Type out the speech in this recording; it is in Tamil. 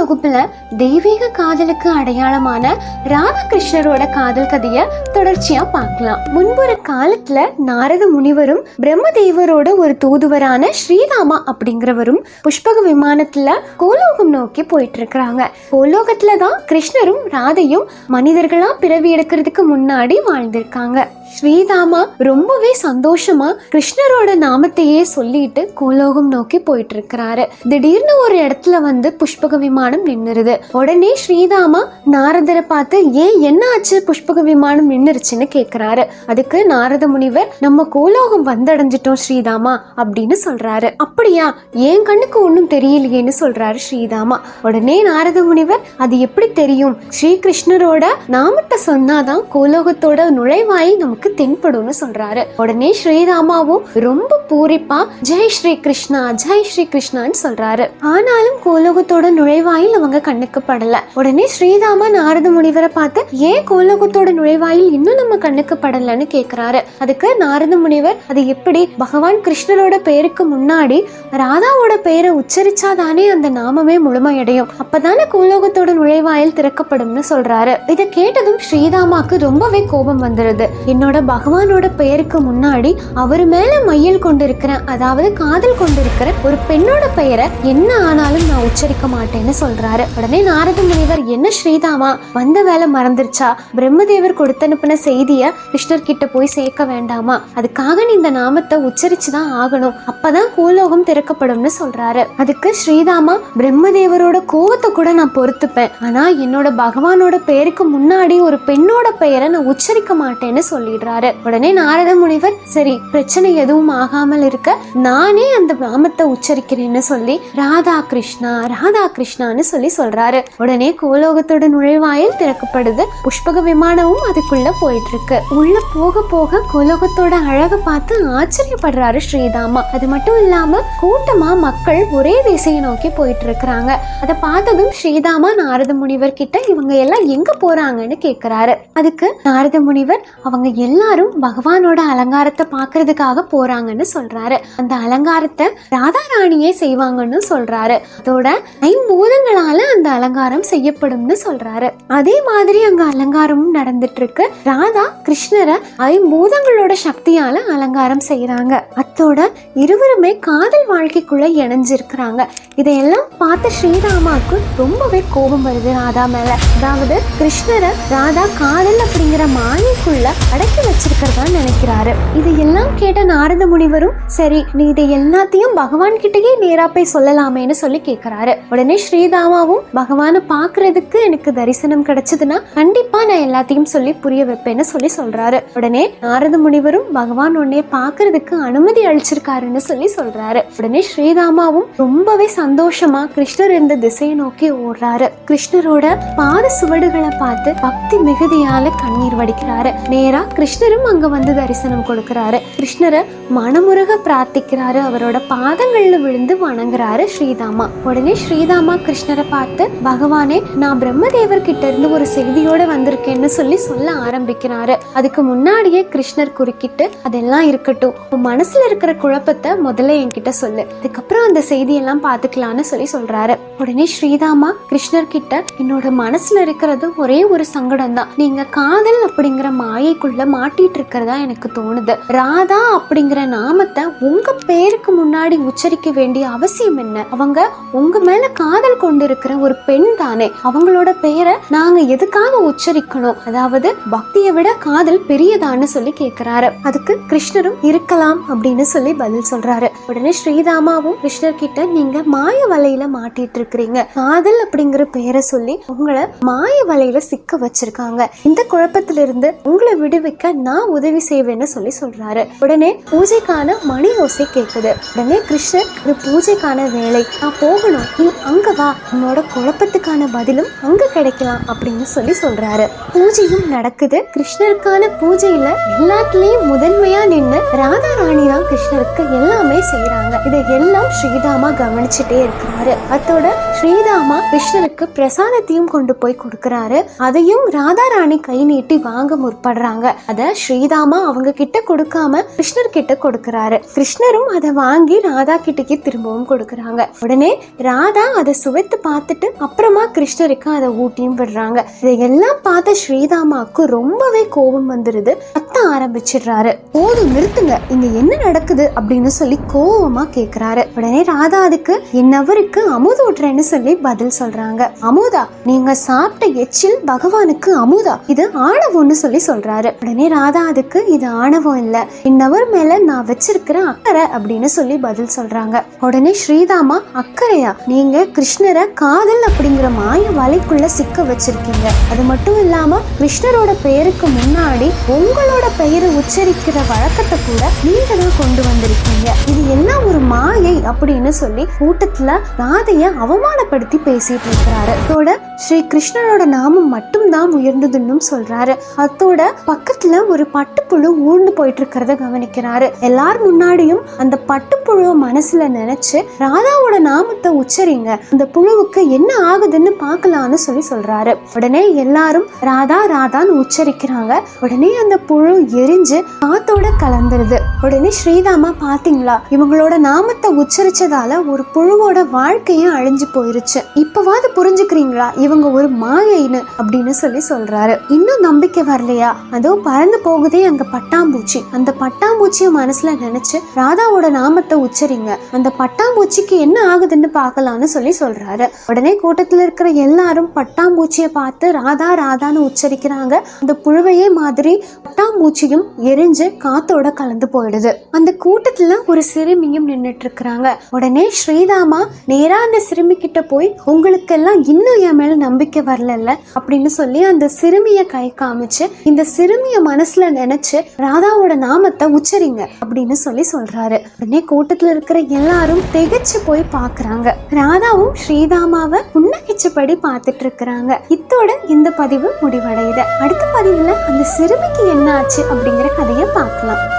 தொகுப்புல தெய்வீக காதலுக்கு அடையாளமான ராதாகிருஷ்ணரோட காதல் கதைய தொடர்ச்சியா பார்க்கலாம். முன்பொரு காலத்துல நாரத முனிவரும் பிரம்மதேவரோட ஒரு தூதுவரான ஸ்ரீராமா அப்படிங்கிறவரும் புஷ்பக விமானத்துல கோலோகம் நோக்கி போயிட்டு இருக்கிறாங்க கோலோகத்துல தான் கிருஷ்ணரும் ராதையும் மனிதர்களா பிறவி எடுக்கிறதுக்கு முன்னாடி வாழ்ந்திருக்காங்க. ஸ்ரீதாமா ரொம்பவே சந்தோஷமா கிருஷ்ணரோட நாமத்தையே சொல்லிட்டு கோலோகம் நோக்கி போயிட்டு இருக்கிறாரு திடீர்னு ஒரு இடத்துல வந்து புஷ்பக விமானம் நின்னுருது. உடனே ஸ்ரீதாமா நாரதரை பார்த்து ஏன் என்ன ஆச்சு? புஷ்பக விமானம் நின்னுருச்சுன்னு கேக்குறாரு. அதுக்கு நாரத முனிவர் நம்ம கோலோகம் வந்தடைஞ்சிட்டோம் ஸ்ரீதாமா அப்படின்னு சொல்றாரு. அப்படியா? என் கண்ணுக்கு ஒன்றும் தெரியலையேன்னு சொல்றாரு ஸ்ரீதாமா உடனே நாரத முனிவர் அது எப்படி தெரியும்? ஸ்ரீகிருஷ்ணரோட நாமத்தை சொன்னாதான் கோலோகத்தோட நுழைவாயி நமக்கு தென்படும்னு சொல்றாரு. உடனே ஸ்ரீராமாவும் ரொம்ப பூரிப்பா ஜெய் ஸ்ரீ கிருஷ்ணா ஜெய் ஸ்ரீ கிருஷ்ணான்னு சொல்றாரு. ஆனாலும் கோலோகத்தோட நுழைவாயில் அவங்க கண்ணுக்கு படல. உடனே ஸ்ரீராமா நாரத முனிவரை பார்த்து ஏன் கோலோகத்தோட நுழைவாயில் இன்னும் நம்ம கண்ணுக்கு படலன்னு கேக்குறாரு. அதுக்கு நாரத முனிவர் அது எப்படி? பகவான் கிருஷ்ணரோட பெயருக்கு முன்னாடி ராதாவோட பெயரை உச்சரிச்சாதானே அந்த நாமமே முழுமையடையும். அப்பதானே கோலோகத்தோட நுழைவாயில் திறக்கப்படும்னு சொல்றாரு. இதை கேட்டதும் ஸ்ரீராமாக்கு ரொம்பவே கோபம் வந்துருது. என்னோட என்னோட பகவானோட பெயருக்கு முன்னாடி அவர் மேல மையல் கொண்டிருக்கிற அதாவது காதல் கொண்டிருக்கிற ஒரு பெண்ணோட பெயரை என்ன ஆனாலும் நான் உச்சரிக்க மாட்டேன்னு சொல்றாரு. உடனே நாரத முனிவர் என்ன ஸ்ரீதாமா வந்த வேலை மறந்துருச்சா? பிரம்மதேவர் கொடுத்து அனுப்பின செய்திய கிருஷ்ணர் கிட்ட போய் சேர்க்க வேண்டாமா? அதுக்காக நீ இந்த நாமத்தை உச்சரிச்சுதான் ஆகணும். அப்பதான் கோலோகம் திறக்கப்படும்னு சொல்றாரு. அதுக்கு ஸ்ரீதாமா பிரம்மதேவரோட கோவத்தை கூட நான் பொறுத்துப்பேன். ஆனா என்னோட பகவானோட பெயருக்கு முன்னாடி ஒரு பெண்ணோட பெயரை நான் உச்சரிக்க மாட்டேன்னு சொல்றாரு. உடனே நாரத முனிவர் சரி பிரச்சனை எதுவும் ஆகாமல் இருக்க நானே அந்த நாமத்தை உச்சரிக்கிறேன்னு சொல்லி ராதா கிருஷ்ணா ராதா கிருஷ்ணான்னு சொல்லி சொல்றாரு. உடனே கோலோகத்தோட நுழைவாயில் திறக்கப்படுது. புஷ்பக விமானமும் அதுக்குள்ள போயிட்டு இருக்கு உள்ள போக போக கோலோகத்தோட அழகை பார்த்து ஆச்சரியப்படுறாரு ஸ்ரீதாமா. அது மட்டும் இல்லாம கூட்டமா மக்கள் ஒரே திசையை நோக்கி போயிட்டு இருக்கிறாங்க அதை பார்த்ததும் ஸ்ரீதாமா நாரத முனிவர் கிட்ட இவங்க எல்லாம் எங்க போறாங்கன்னு கேக்குறாரு. அதுக்கு நாரத முனிவர் அவங்க எல்லாரும் பகவானோட அலங்காரத்தை பார்க்கிறதுக்காக போறாங்கன்னு சொல்றாரு. அந்த அலங்காரத்தை ராதா ராணியே செய்வாங்கன்னு சொல்றாரு. அதோட ஐம்பூதங்களால அந்த அலங்காரம் செய்யப்படும்னு சொல்றாரு. அதே மாதிரி அங்க அலங்காரமும் நடந்துட்டு இருக்கு ராதா கிருஷ்ணரை ஐம்பூதங்களோட சக்தியால அலங்காரம் செய்யறாங்க அத்தோட இருவருமே காதல் வாழ்க்கைக்குள்ள இணைஞ்சிருக்கிறாங்க. இதையெல்லாம் பார்த்த ஸ்ரீராமாவுக்கு ரொம்பவே கோபம் வருது ராதா மேல. அதாவது கிருஷ்ணரை ராதா காதல் அப்படிங்கிற மாயைக்குள்ள அடக்கி வச்சிருக்கிறதா நினைக்கிறாரு. இதையெல்லாம் கேட்ட நாரத முனிவரும் சரி நீ இதை எல்லாத்தையும் பகவான் கிட்டயே நேரா போய் சொல்லலாமேன்னு சொல்லி கேக்குறாரு. உடனே ஸ்ரீதாமாவும் பகவானை பாக்குறதுக்கு எனக்கு தரிசனம் கிடைச்சதுன்னா கண்டிப்பா நான் எல்லாத்தையும் சொல்லி புரிய வைப்பேன்னு சொல்லி சொல்றாரு. உடனே நாரத முனிவரும் பகவான் உன்னை பாக்குறதுக்கு அனுமதி அளிச்சிருக்காருன்னு சொல்லி சொல்றாரு. உடனே ஸ்ரீராமாவும் ரொம்பவே சந்தோஷமா கிருஷ்ணர் இருந்த திசையை நோக்கி ஓடுறாரு. கிருஷ்ணரோட பாத சுவடுகளை பார்த்து பக்தி மிகுதியால கண்ணீர் வடிக்கிறாரு. நேரா கிருஷ்ணரும் அங்க வந்து தரிசனம் கொடுக்குறாரு. கிருஷ்ணரை மனமுருக பிரார்த்திக்கிறாரு. அவரோட பாதங்கள்ல விழுந்து வணங்குறாரு ஸ்ரீதாமா. உடனே ஸ்ரீதாமா கிருஷ்ணரை பார்த்து பகவானே நான் பிரம்மதேவர் கிட்ட இருந்து ஒரு செய்தியோட வந்திருக்கேன்னு சொல்லி சொல்ல ஆரம்பிக்கிறாரு. அதுக்கு முன்னாடியே கிருஷ்ணர் குறுக்கிட்டு அதெல்லாம் இருக்கட்டும். உன் மனசுல இருக்கிற குழப்பத்தை முதல்ல என்கிட்ட சொல்லு. அதுக்கப்புறம் அந்த செய்தியெல்லாம் பார்த்துக்கலான்னு சொல்லி சொல்றாரு. உடனே ஸ்ரீதாமா கிருஷ்ணர் கிட்ட என்னோட மனசுல இருக்கிறது ஒரே ஒரு சங்கடம் தான் நீங்க காதல் அப்படிங்கிற மாயைக்குள்ள மாட்டிட்டு இருக்கிறதா எனக்கு தோணுது. ராதா அப்படிங்கிற நாமத்தை உங்க பேருக்கு முன்னாடி உச்சரிக்க வேண்டிய அவசியம் என்ன? அவங்க உங்க மேல காதல் கொண்டு இருக்கிற ஒரு பெண் தானே. அவங்களோட பெயரை நாங்க எதுக்காக உச்சரிக்கணும்? அதாவது பக்தியை விட காதல் பெரியதான்னு சொல்லி கேக்குறாரு. அதுக்கு கிருஷ்ணரும் இருக்கலாம் அப்படின்னு சொல்லி பதில் சொல்றாரு. உடனே ஸ்ரீராமாவும் கிருஷ்ணர் கிட்ட நீங்க மாய வலையில மாட்டிட்டு இருக்கிறீங்க காதல் அப்படிங்கிற பெயரை சொல்லி உங்களை மாய வலையில சிக்க வச்சிருக்காங்க. இந்த குழப்பத்திலிருந்து உங்களை விடுவிக்க நான் உதவி செய்வேன்னு சொல்லி சொல்றாரு. உடனே பூஜைக்கான மணி ஓசை கேட்குது. உடனே கிருஷ்ணர் இது பூஜைக்கான வேலை. நான் போகணும். நீ அங்க வா. உன்னோட குழப்பத்துக்கான பதிலும் அங்க கிடைக்கலாம் அப்படின்னு சொல்லி சொல்றாரு. பூஜையும் நடக்குது. கிருஷ்ணருக்கான பூஜையில எல்லாத்துலயும் முதன்மையா நின்று ராதா ராணி தான் கிருஷ்ணருக்கு எல்லாமே செய்யறாங்க இதை எல்லாம் ஸ்ரீதாமா கவனிச்சுட்டே இருக்கிறாரு. அத்தோட ஸ்ரீதாமா கிருஷ்ணருக்கு பிரசாதத்தையும் கொண்டு போய் கொடுக்கறாரு. அதையும் ராதா ராணி கை நீட்டி வாங்க முற்படுறாங்க. அதை ஸ்ரீதாமா அவங்க கிட்ட கொடுக்காம கிருஷ்ணர் கிட்ட கொடுக்கறாரு. கிருஷ்ணரும் அதை வாங்கி ராதா கிட்டக்கு திரும்பவும் கொடுக்கறாங்க. உடனே ராதா அதை சுவைத்து பார்த்துட்டு அப்புறமா கிருஷ்ணருக்கு அதை ஊட்டியும் விடுறாங்க. இதையெல்லாம் பார்த்த ஸ்ரீதாமாவுக்கு ரொம்பவே கோபம் வந்துருது. கத்த ஆரம்பிச்சிடுறாரு. போதும் நிறுத்துங்க. இங்க என்ன நடக்குது? அப்படின்னு சொல்லி கோபமா கேக்குறாரு. உடனே ராதா அதுக்கு என் அவருக்கு அமுது ஊட்டுறேன்னு சொல்லி பதில் சொல்றாங்க. அமுதா நீங்க சாப்பிட்ட எச்சில் பகவானுக்கு அமுதா. இது ஆணவம்னு சொல்லி சொல்றாரு. உடனே ராதா அதுக்கு இது ஆணவம் இல்ல. இன்னவர் மேல நான் வச்சிருக்கிற அக்கறை அப்படின்னு சொல்லி பதில் சொல்றாங்க. உடனே ஸ்ரீதாமா அக்கறையா? நீங்க கிருஷ்ணரை காதல் அப்படிங்கிற மாய வலைக்குள்ள சிக்க வச்சிருக்கீங்க. அது மட்டும் இல்லாம கிருஷ்ணரோட பெயருக்கு முன்னாடி உங்களோட பெயரை உச்சரிக்கிற வழக்கத்தை கூட நீங்க தான் கொண்டு வந்திருக்கீங்க. இது எல்லாம் ஒரு மாயை? அப்படின்னு சொல்லி கூட்டத்துல ராதைய அவமானப்படுத்தி பேசிட்டு இருக்கிறாரு. அதோட ஸ்ரீ கிருஷ்ணரோட நாமம் மட்டும்தான் உயர்ந்ததுன்னு சொல்றாரு. அதோட பக்கத்துல ஒரு பட்டுப்புழு ஊர்ந்து போயிட்டு இருக்கிறத கவனிக்கிறாரு. எல்லார் முன்னாடியும் அந்த பட்டுப்புழுவை மனசுல நினைச்சு ராதாவோட நாமத்தை உச்சரிங்க. அந்த புழுவுக்கு என்ன ஆகுதுன்னு பார்க்கலாம்னு சொல்லி சொல்றாரு. உடனே எல்லாரும் ராதா ராதான்னு உச்சரிக்கிறாங்க. உடனே அந்த புழு எரிஞ்சு காத்தோட கலந்துருது. உடனே ஸ்ரீதாமா பாத்தீங்களா? இவங்களோட நாமத்தை உச்சரிச்சதால ஒரு புழுவோட வாழ்க்கையே அழிஞ்சு போயிருச்சு. இப்பவாது புரிஞ்சுக்கிறீங்களா? இவங்க ஒரு மாயைன்னு அப்படின்னு சொல்லி சொல்றாரு. இன்னும் நம்பிக்கை வரலையா? அதோ பறந்து போகுதே அங்க பட்டாம்பூச்சி. அந்த பட்டாம்பூச்சிய மனசுல நினைச்சு ராதாவோட நாமத்தை உச்சரிங்க. அந்த பட்டாம்பூச்சிக்கு என்ன ஆகுதுன்னு பார்க்கலாம்னு சொல்லி சொல்றாரு. உடனே கூட்டத்துல இருக்கிற எல்லாரும் பட்டாம்பூச்சிய பார்த்து ராதா ராதான்னு உச்சரிக்கிறாங்க. அந்த புழுவையே மாதிரி பட்டாம்பூச்சியும் எரிஞ்சு காத்தோட கலந்து போயிடுது. அந்த கூட்டத்துல ஒரு சிறுமியும் நின்னுட்டு இருக்கிறாங்க. உடனே ஸ்ரீதாமா நேரா அந்த சிறுமி கிட்ட போய் உங்களுக்கெல்லாம் இன்னும் என் மேல நம்பிக்கை வரலல்ல? அப்படின்னு சொல்லி அந்த சிறுமிய கை காமிச்சு இந்த சிறுமிய மனசுல நினைச்சு ராதாவோட நாமத்தை உச்சரிங்க அப்படின்னு சொல்லி சொல்றாரு. உடனே கூட்டத்துல இருக்கிற எல்லாரும் திகைச்சு போய் பாக்குறாங்க. ராதாவும் ஸ்ரீதாமாவை புன்னகிச்சபடி பார்த்துட்டு இருக்கிறாங்க. இத்தோட இந்த பதிவு முடிவடையுது. அடுத்த பதிவுல அந்த சிறுமிக்கு என்ன ஆச்சு அப்படிங்கிற கதையை பார்க்கலாம்.